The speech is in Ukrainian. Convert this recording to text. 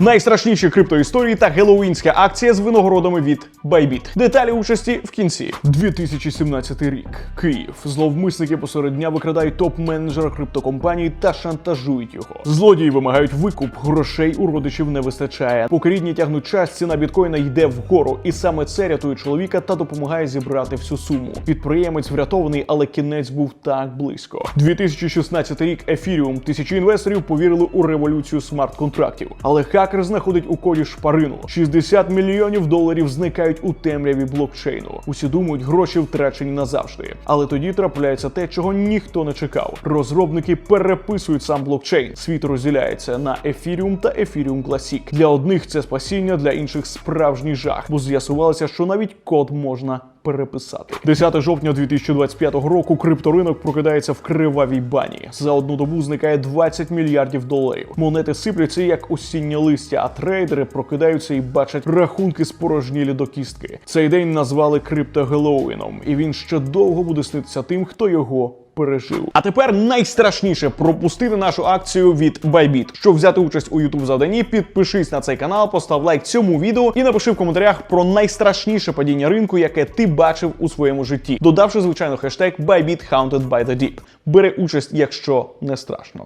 Найстрашніші криптоісторії та геловінська акція з винагородами від Bybit. Деталі участі в кінці. 2017 рік. Київ. Зловмисники посеред дня викрадають топ-менеджера криптокомпанії та шантажують його. Злодії вимагають викуп, грошей у родичів не вистачає. Поки рідні тягнуть час, ціна біткоїна йде вгору, і саме це рятує чоловіка та допомагає зібрати всю суму. Підприємець врятований, але кінець був так близько. 2016 рік. Ефіріум. Тисячі інвесторів повірили у революцію смарт-контрактів. Але хакер знаходить у коді шпарину. 60 мільйонів доларів зникають у темряві блокчейну. Усі думають, гроші втрачені назавжди. Але тоді трапляється те, чого ніхто не чекав. Розробники переписують сам блокчейн. Світ розділяється на Ефіріум та Ефіріум Classic. Для одних це спасіння, для інших справжній жах, бо з'ясувалося, що навіть код можна переписати. 10 жовтня 2025 року крипторинок прокидається в кривавій бані. За одну добу зникає 20 мільярдів доларів. Монети сипляться як осіннє листя, а трейдери прокидаються і бачать рахунки спорожнілі до кістки. Цей день назвали криптогелоуіном, і він ще довго буде снитися тим, хто його. Пережив. А тепер найстрашніше пропустити нашу акцію від Bybit. Щоб взяти участь у youtube завданні, підпишись на цей канал, постав лайк цьому відео і напиши в коментарях про найстрашніше падіння ринку, яке ти бачив у своєму житті, додавши звичайно хештег Bybit Haunted by the Deep. Бери участь, якщо не страшно.